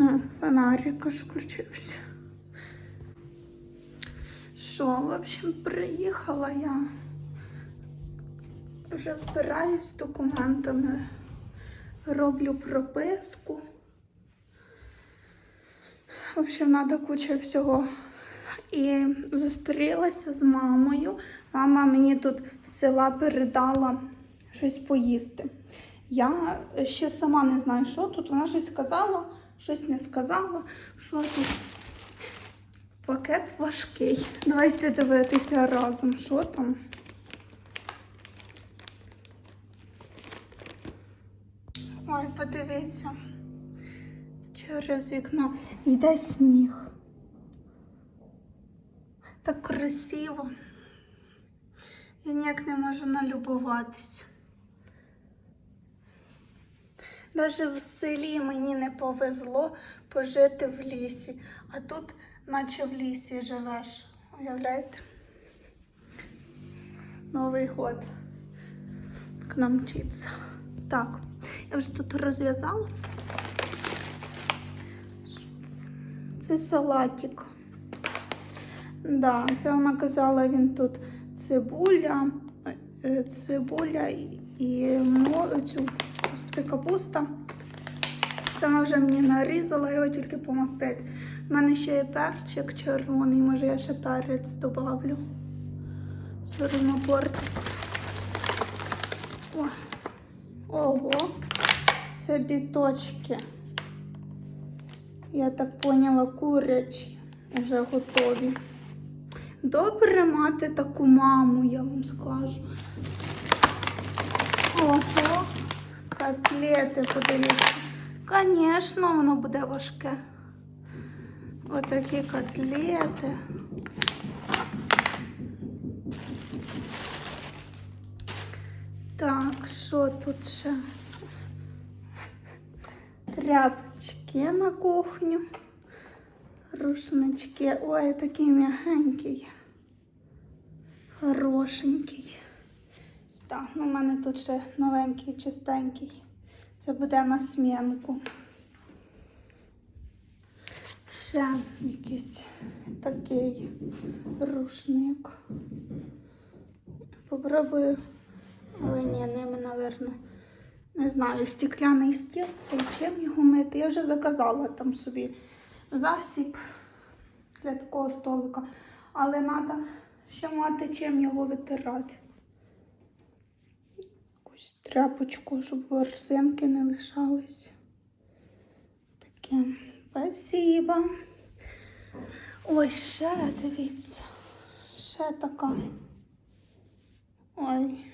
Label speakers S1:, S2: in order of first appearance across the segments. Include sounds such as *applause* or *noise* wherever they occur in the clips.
S1: О, фонарик аж включився. Що, в общем, приїхала я. Розбираюсь з документами, роблю прописку. В общем, треба куча всього. І зустрілася з мамою. Мама мені тут з села передала щось поїсти. Я ще сама не знаю, що тут. Вона щось сказала, щось не сказала. Що тут? Пакет важкий. Давайте дивитися разом, що там. Ой, подивіться. Через вікно йде сніг. Так красиво. Я ніяк не можу налюбуватись. Даже в селі мені не повезло пожити в лісі, а тут, наче в лісі живеш. Уявляєте? Новий год к нам мчиться. Так, я вже тут розв'язала. Це? Це салатик. Да, це вона казала, він тут цибуля, е, цибуля і, і цю господи, капуста. Вона вже мені нарізала, його тільки помастити. У мене ще є перчик червоний, може я ще перець добавлю. Одно портиться. О. Ого, це біточки. Я так поняла, курячі вже готові. Добре мати таку маму, я вам скажу. Ого, котлети, подивіться. Звісно, воно буде важке. Отакі котлети. Так, що тут ще? Тряпочки на кухню. Рушнички. Ой, такий м'ягенький. Хорошенький. Так, ну, у мене тут ще новенький, чистенький. Це буде на смінку. Ще якийсь такий рушник. Попробую, але ні, ними, напевно, не знаю, стекляний стіл, це чим його мити. Я вже заказала там собі засіб для такого столика, але треба ще мати чим його витирати. Якусь тряпочку, щоб ворсинки не лишались. Таке. Спасибо. Ой, ще дивіться. Ще така. Ой.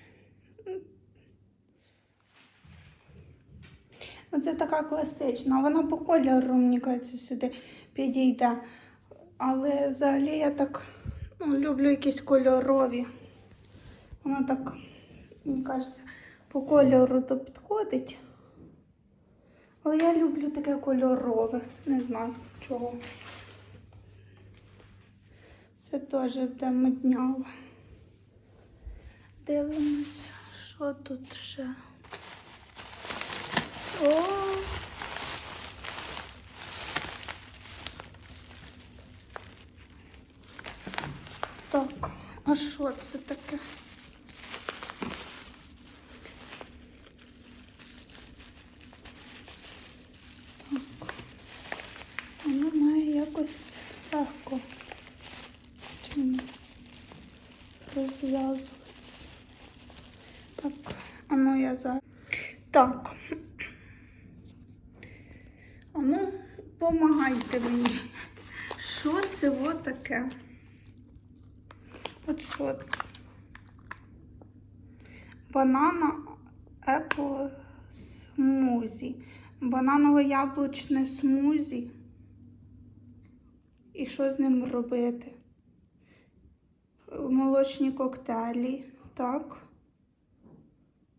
S1: Ну, це така класична. Вона по кольору, мені кажеться, сюди підійде. Але взагалі я так ну, люблю якісь кольорові. Вона так, мені кажеться, по кольору то підходить. Але я люблю таке кольорове. Не знаю чого. Це теж буде модняве. Дивимося, що тут ще. О! Так, а що це таке? Так. Воно має якось легко. Чи ні? Розв'язуватися. Так, а ну я зараз. Так. А ну, помагайте мені. Що це от таке? От що це? Банана Apple смузі. Бананово-яблучне смузі. І що з ним робити? Молочні коктейлі. Так.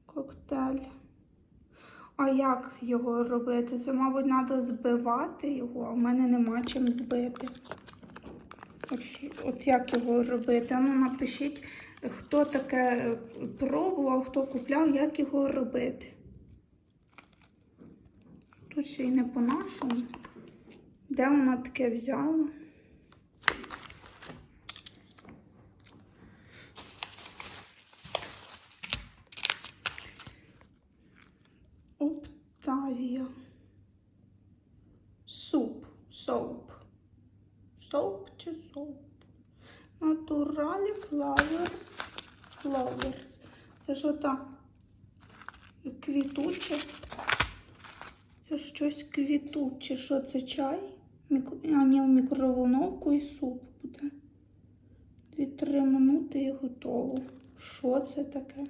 S1: Коктейль. А як його робити? Це, мабуть, треба збивати його, а в мене нема чим збити. От, от як його робити? Ну, напишіть, хто таке пробував, хто купляв, як його робити. Тут ще й не по-нашому. Де вона таке взяла? Оптавія. Суп. Соуп. Соуп чи соуп? Натуралі Flowers. Flowers. Це що так? Квітуче. Це щось квітуче. Що це чай? Мікро... А, ні, мікроволновку і суп буде. Дві-три минути і готово. Що це таке?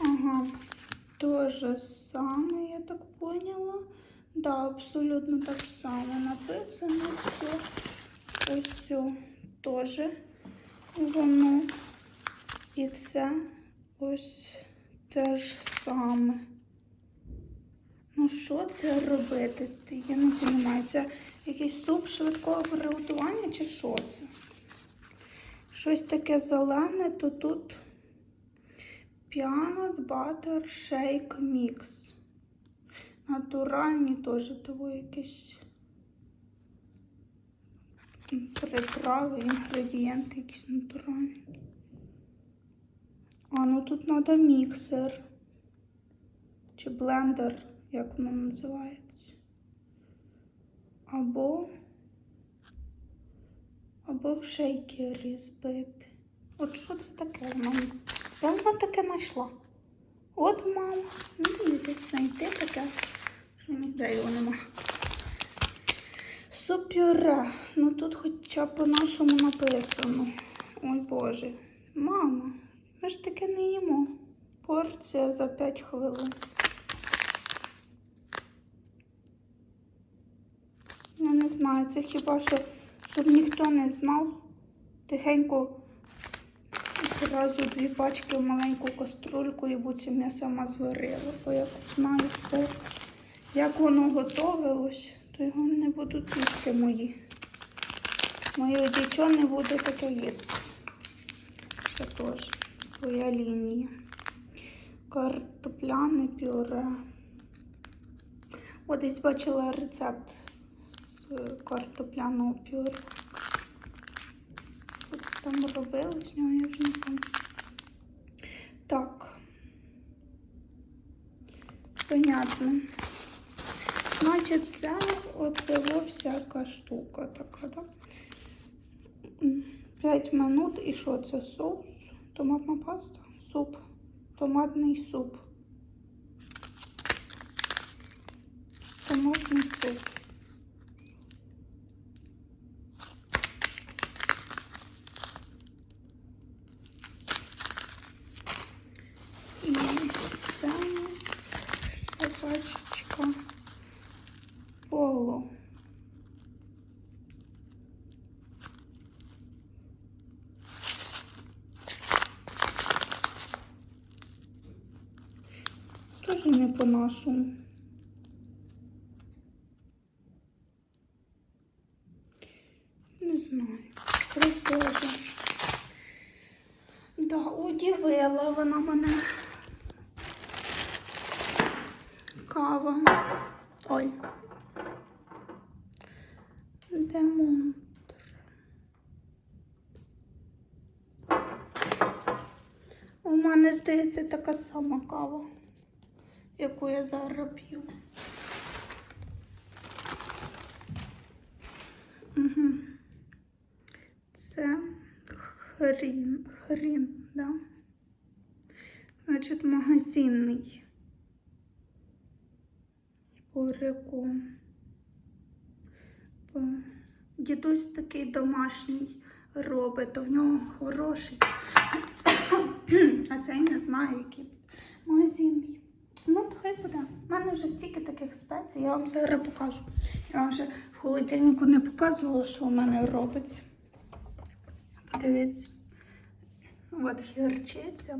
S1: Ага, то же саме, я так поняла. Да, абсолютно так само написано все. Ось теж воно. І це ось те ж саме. Ну, що це робити? Я не розумію. Це якийсь суп швидкого приготування чи що це? Щось таке зелене, то тут Peanut Butter Shake Mix. Натуральні теж того якісь приправи, інгредієнти якісь натуральні. А, ну тут треба міксер. Чи блендер, як воно називається. Або або в шейкері збити. От що це таке мене? Я воно таке знайшла. От мама, ну десь знайти таке, що ніде його нема. Супюре. Ну тут хоча б по-нашому написано. Ой Боже. Мама, ми ж таке не їмо. Порція за 5 хвилин. Я не знаю, це хіба що, щоб ніхто не знав. Тихенько Зразу дві пачки в маленьку каструльку і буцім я сама зварила. Бо як знаю, хто, як воно готовилось, то його не будуть їсти мої. Моє дітьо не буде таке їсти. Теж своя лінія. Картопляне пюре. О, десь бачила рецепт з картопляного пюре. Там робили з нього, я вже не пам'ятаю. Так. Понятно. Значить, це оце всяка штука така, да? 5 минут і що це? Соус? Томатна паста? Суп. Томатний суп. Томатний суп. І це у нас ще пачечка поло. Тоже не. Не знаю. Прикольно. Да, удивила вона мене. Кава. Ой. Демонтр. У мене, здається, така сама кава, яку я зараз п'ю. Угу. Це хрін, хрін, да? Значить, магазинний. Ореком. Бо Дідусь такий домашній робить, то в нього хороший. *coughs* А цей не знаю, який магазинний. Ну, хай буде. У мене вже стільки таких спецій, я вам зараз покажу. Я вам вже в холодильнику не показувала, що у мене робиться. Подивіться. От гірчиця.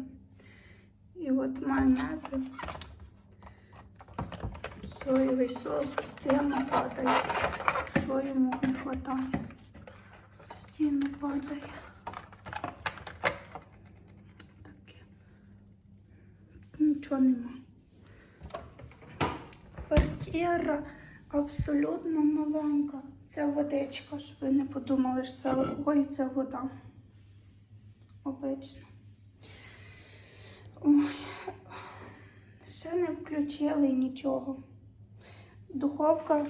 S1: І от майонези. Соєвий сос постійно падає. Що йому не вистачає? Постійно падає. Таке. Нічого немає. Квартира абсолютно новенька. Це водичка, щоб ви не подумали, що це алкоголь, це вода. Обично. Ой, ще не включили нічого. Духовка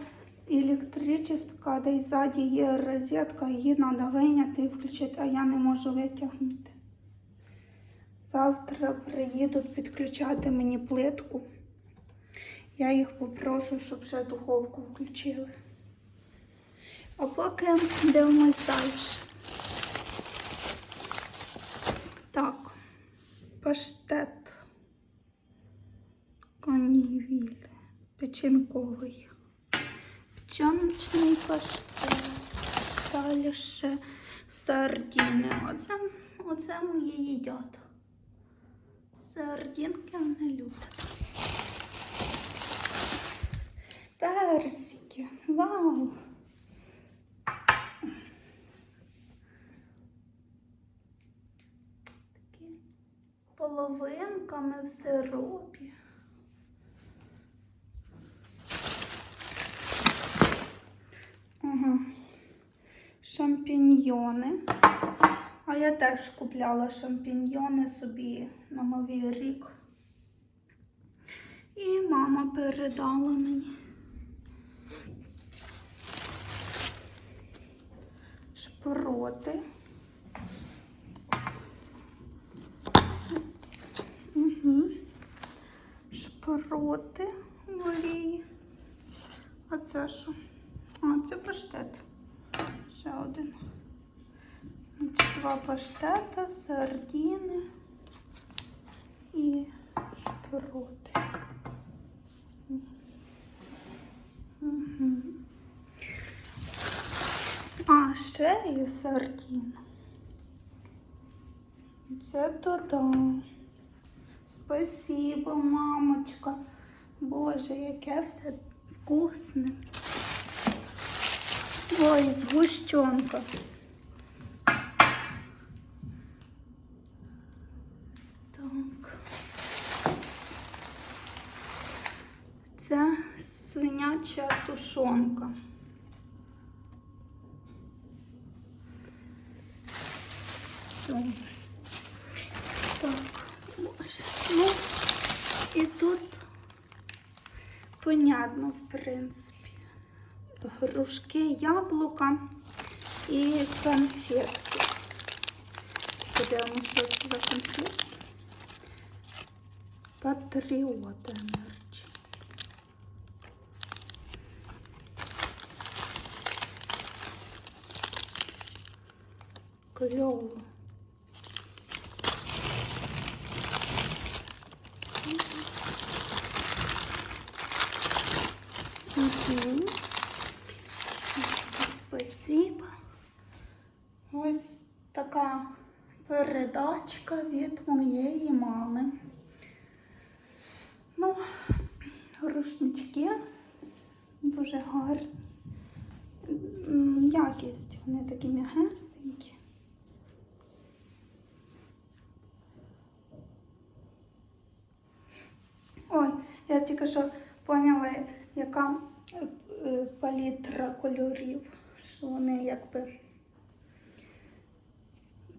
S1: електрична, де ззаді є розетка, її треба вийняти і включити, а я не можу витягнути. Завтра приїдуть підключати мені плитку. Я їх попрошу, щоб ще духовку включили. А поки дивимось далі. Так, паштет. Канівіль. Печінковий. Печіночний паштет. Далі ще сардіни. Оце, оце мої їдять. Сардинки вони люблять. Персики. Вау! Такі половинками в сиропі. Ага. Шампіньйони. А я теж купляла шампіньйони собі на Новий рік. І мама передала мені. Шпроти. Угу. Шпроти в олії. А це що? А, це паштет. Ще один. Два паштета, сардіни і шпроти. Угу. А, ще є сардін. Це то да. Спасибо, мамочка. Боже, яке все вкусне. Ой, згущенка. Так. Це свиняча тушонка. Так. Так. Ну, і тут понятно, в принципі. Грушки, яблука і конфетки. Подивимося, за конфетки. Патріот Енерджі. Кльово. Угу. Спасибо. Ось така передачка від моєї мами. Ну, рушнички дуже гарні. Якість, вони такі м'ягесенькі. Ой, я тільки що поняла, яка е, е, палітра кольорів, що вони якби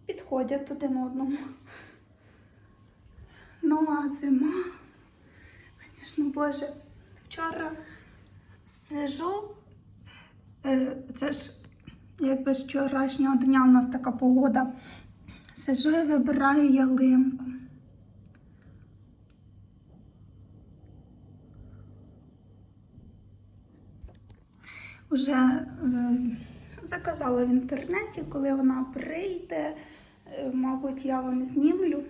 S1: підходять один одному. Ну, а зима, звісно, боже, вчора сижу, е, це ж якби з вчорашнього дня у нас така погода. Сижу і вибираю ялинку. Уже е, заказала в інтернеті, коли вона прийде, е, мабуть, я вам знімлю.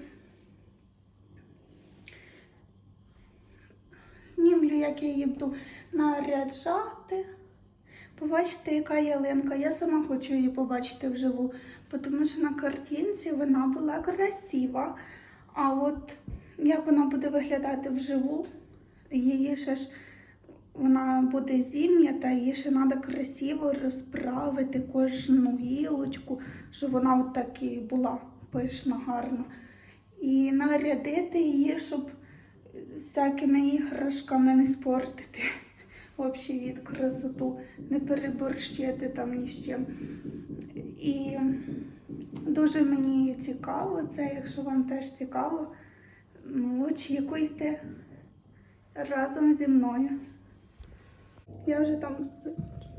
S1: Знімлю, як я її буду наряджати. Побачите, яка ялинка. Я сама хочу її побачити вживу, тому що на картинці вона була красива. А от як вона буде виглядати вживу, її ще ж вона буде зім'я, та її ще треба красиво розправити кожну гілочку, щоб вона от і була пишна, гарна. І нарядити її, щоб всякими іграшками не спортити. *laughs* Взагалі від красоту, не переборщити там ні з чим. І дуже мені цікаво це, якщо вам теж цікаво, ну, очікуйте разом зі мною. Я вже там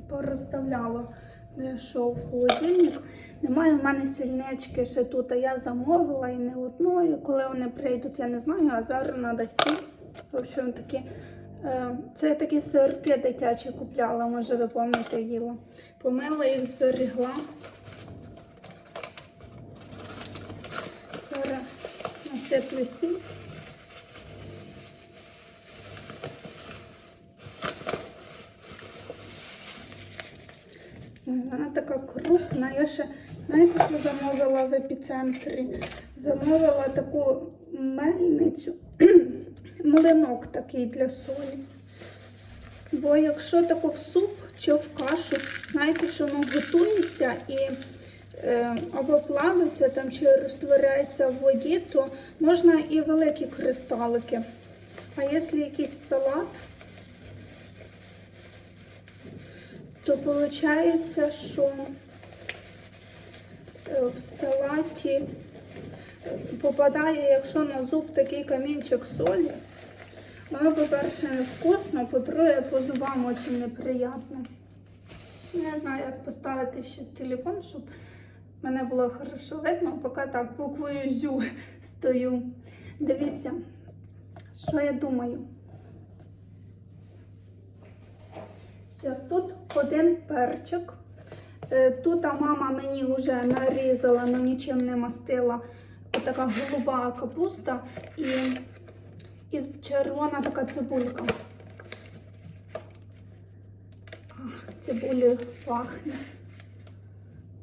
S1: порозставляла, де що в холодильник. Немає в мене сільнички ще тут, а я замовила і не одну. І коли вони прийдуть, я не знаю, а зараз треба сіль. В общем, такі, е, це такі сирки дитячі купляла, може ви пам'ятаєте, їла. Помила їх, зберегла. Зараз насиплю сіль. Вона така крупна. Я ще, знаєте, що замовила в епіцентрі? Замовила таку мельницю, *clears throat* млинок такий для солі. Бо якщо тако в суп чи в кашу, знаєте, що воно готується і е, або плавиться там чи розтворяється в воді, то можна і великі кристалики. А якщо якийсь салат, то виходить, що е, в салаті е, попадає, якщо на зуб такий камінчик солі, воно, по-перше, невкусно, по-друге, по зубам дуже неприємно. Не знаю, як поставити ще телефон, щоб мене було хорошо видно, поки так буквою зю стою. Дивіться, що я думаю. Все, тут один перчик. Е, Тут мама мені вже нарізала, але нічим не мастила. Така голуба капуста і, і червона така цибулька. Ах, цибулею пахне.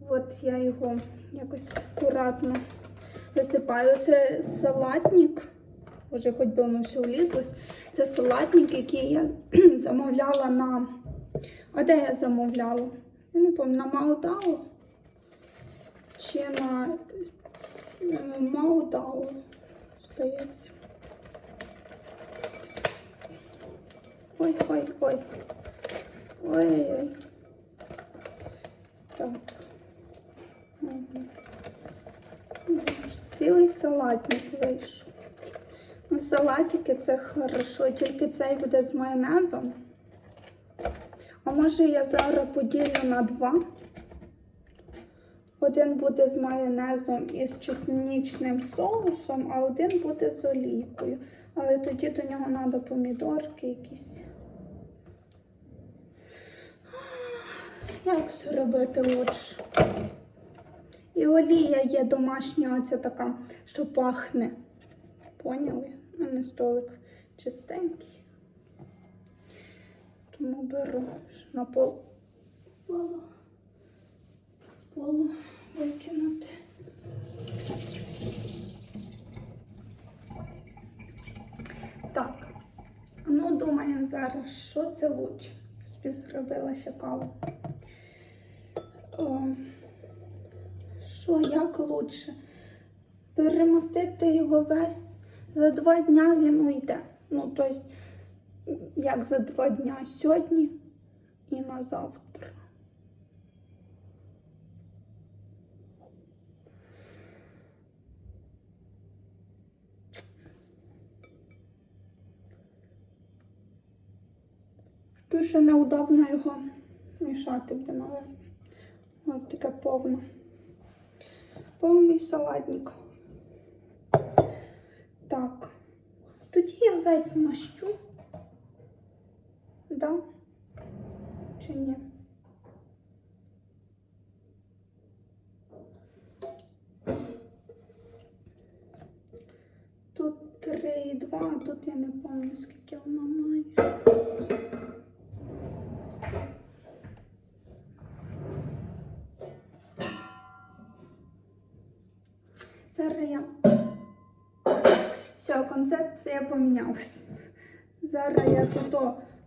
S1: От я його якось акуратно висипаю. Це салатник. Боже, хоч би воно все влізлось. Це салатник, який я *clears throat* замовляла на. А де я замовляла? Я не пам'ятаю, на Маудао чи на Маудао, здається. Ой, ой, ой. Ой-ой-ой. Так. Мгм. Цілий салатник вийшов. Ну, салатики це хорошо, тільки цей буде з майонезом. А може я зараз поділю на два. Один буде з майонезом і з чесничним соусом, а один буде з олійкою. Але тоді до нього треба помідорки якісь. Як це робити лучше? І олія є домашня, оця така, що пахне. Поняли? У мене столик чистенький. Тому беру на пол полу, з полу викинути. Так, ну думаємо зараз, що це лучше. Собі зробила ще каву. О, що, як лучше? Перемостити його весь за два дня він уйде. Ну, тобто, як за два дня сьогодні і на завтра. Дуже неудобно його мішати буде, наверное. Ось таке повне. Повний салатник. Так. Тоді я весь мащу. Концепція помінялась. Зараз я тут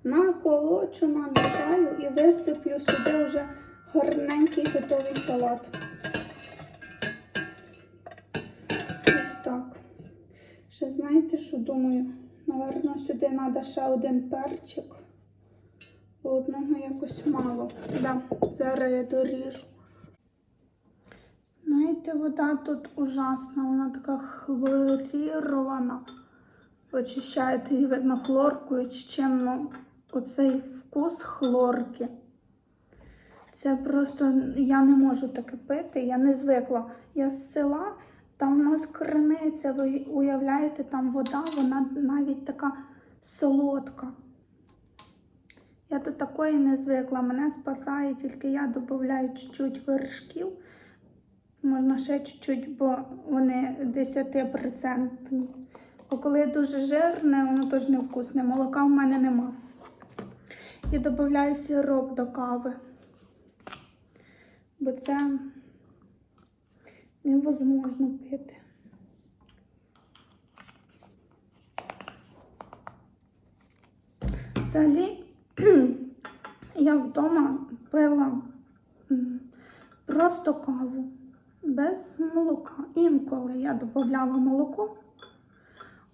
S1: наколочу, намішаю і висиплю сюди вже гарненький готовий салат. Ось так. Ще знаєте, що думаю? Наверно, сюди треба ще один перчик. Бо одного якось мало. Да, зараз я доріжу. Знаєте, вода тут ужасна, вона така хлорірована. Очищаєте її, видно, хлоркою чи чим, ну, оцей вкус хлорки. Це просто я не можу таке пити, я не звикла. Я з села, там у нас криниця, ви уявляєте, там вода, вона навіть така солодка. Я до такої не звикла. Мене спасає, тільки я додаю чуть-чуть вершків. Можна ще чуть-чуть, бо вони 10%. А коли дуже жирне, воно теж невкусне. Молока в мене нема. І додаю сироп до кави. Бо це невозможно пити. Взагалі, *clears throat* я вдома пила просто каву без молока. Інколи я додавала молоко,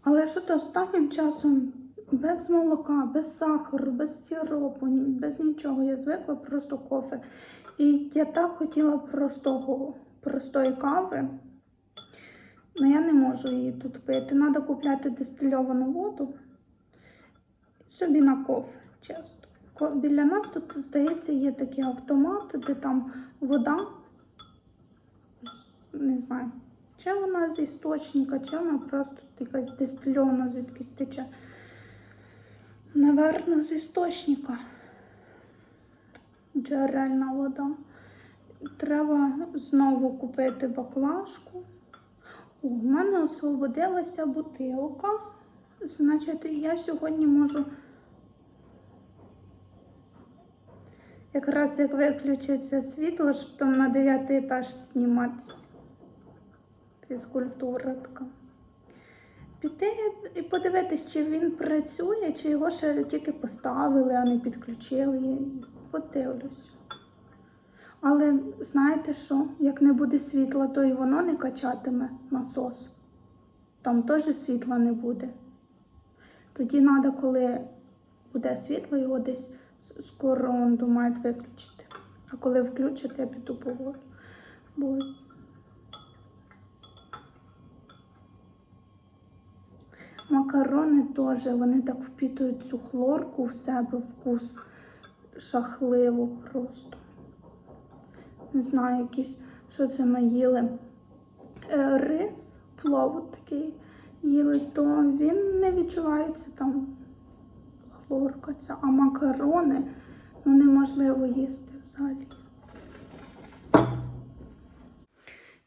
S1: але що то останнім часом без молока, без сахару, без сиропу, без нічого. Я звикла просто кофе. І я так хотіла простого, простої кави. але я не можу її тут пити. Треба купляти дистильовану воду собі на кофе, часто. Біля нас тут, здається, є такі автомати, де там вода, не знаю, чи вона з істочника, чи вона просто якась дистильована, звідкись тече. Наверно, з істочника. Джерельна вода. Треба знову купити баклажку. В мене освободилася бутилка. Значить, я сьогодні можу. Якраз як виключиться світло, щоб там на дев'ятий етаж підніматися. Фізкультура така. Піти і подивитись, чи він працює, чи його ще тільки поставили, а не підключили. Подивлюсь. Але знаєте що? Як не буде світла, то і воно не качатиме насос. Там теж світла не буде. Тоді треба, коли буде світло, його десь скоро думають виключити. А коли включать, я піду по воду. Бо макарони теж, вони так впітують цю хлорку в себе вкус шахливо просто. Не знаю, якісь, що це ми їли. Е, рис, плов такий їли, то він не відчувається там хлорка ця, а макарони ну, неможливо їсти взагалі.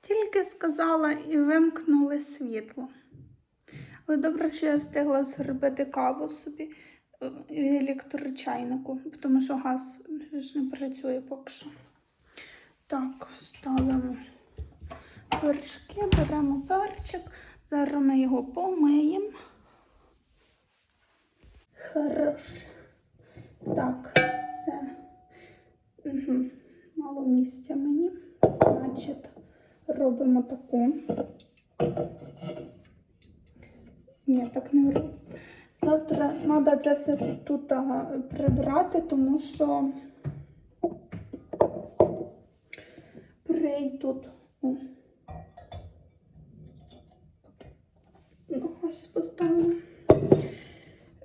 S1: Тільки сказала і вимкнули світло. Але добре, що я встигла зробити каву собі в електрочайнику, тому що газ ж не працює поки що. Так, ставимо перчики, беремо перчик. Зараз ми його помиємо. Хороше. Так, все. Угу. Мало місця мені. Значить, робимо таку. Ні, так не роблю. Завтра треба це все тут прибрати, тому що прийдуть. О. Ну, ось поставимо.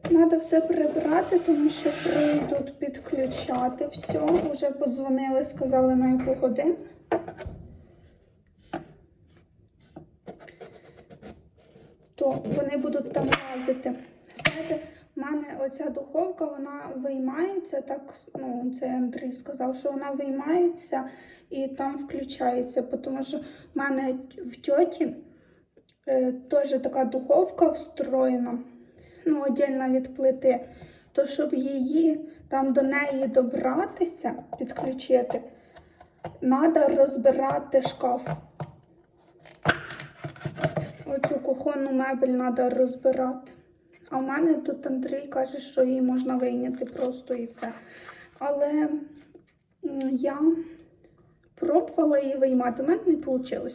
S1: Треба все прибрати, тому що прийдуть підключати все. Вже подзвонили, сказали на яку годину. То вони будуть там лазити. Знаєте, в мене оця духовка, вона виймається, так, ну, це Андрій сказав, що вона виймається і там включається, тому що в мене в тьоті е, теж така духовка встроєна, ну, віддільно від плити, то щоб її там до неї добратися, підключити, треба розбирати шкаф. Оцю кухонну мебель треба розбирати. А в мене тут Андрій каже, що її можна вийняти просто і все. Але я пробувала її виймати, у мене не вийшло.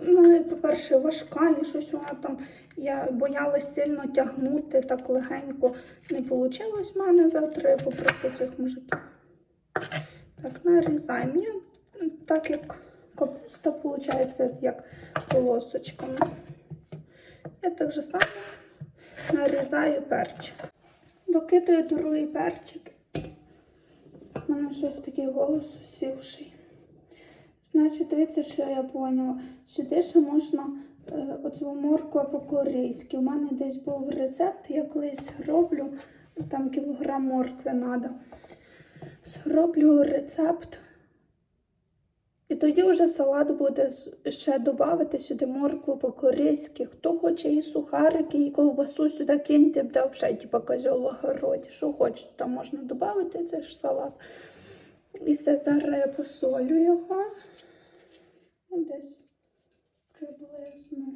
S1: ну, по-перше, важка і щось вона там. Я боялась сильно тягнути так легенько. Не вийшло в мене завтра. Я попрошу цих мужиків. Так, нарізаємо. Я, так як капуста виходить, як полосочками. Я так же само нарізаю перчик. Докидаю другий перчик. У мене щось такий голос усівший. Значить, дивіться, що я поняла. Сюди ще можна е, оцю морква по-корейськи. У мене десь був рецепт, я колись роблю, там кілограм моркви треба. Зроблю рецепт. І тоді вже салат буде ще додати сюди моркву по-корейськи. Хто хоче і сухарики, і ковбасу сюди киньте, буде взагалі типу козьол в огороді. Що хочете, там можна додати, це ж салат. І все зараз я посолю його. Ну, Десь приблизно.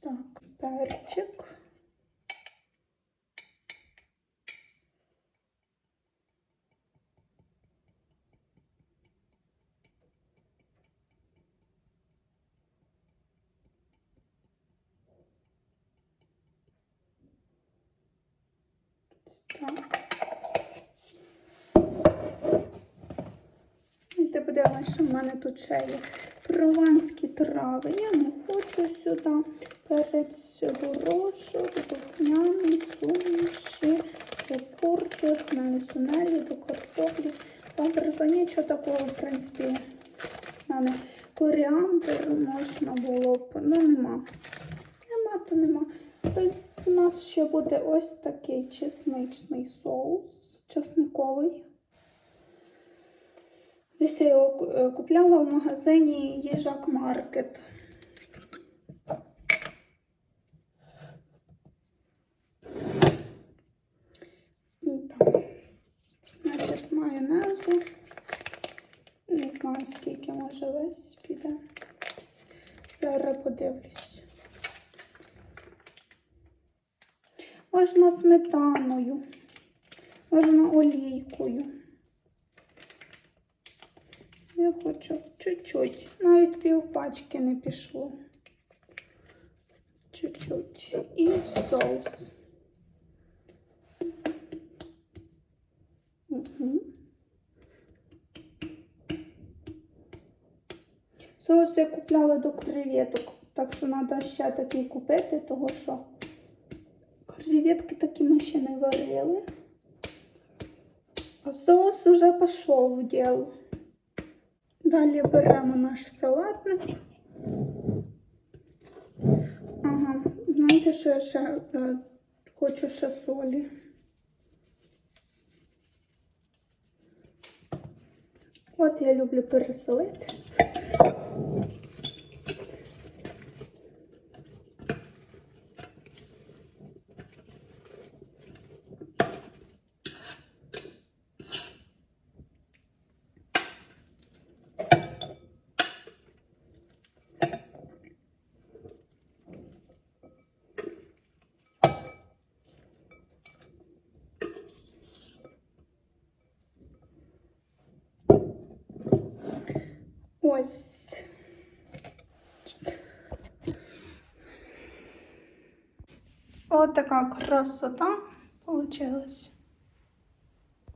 S1: Так, перчик. Так. І ти подивимось, що в мене тут ще є прованські трави. Я не хочу сюди. Перець горошок, духмяний, суміші, курки, хмелі до картоплі. Паприка, нічого такого, в принципі, мене коріандр можна було б, ну нема. Нема, то нема. У нас ще буде ось такий чесничний соус, чесниковий. Десь я його е, купляла в магазині Їжак Маркет. Значить, майонезу. Не знаю, скільки може весь піде. Зараз подивлюсь. Можна сметаною, можна олійкою. Я хочу чуть-чуть, навіть пів пачки не пішло. Чуть-чуть. І соус. Угу. Соус я купляла до креветок, так що треба ще такий купити, того що креветки такі ми ще не варили. А соус уже пішов в діло. Далі беремо наш салатник. Ага, знаєте, що я ще е, хочу ще солі. От я люблю переселити. Ось. От така красота получилась.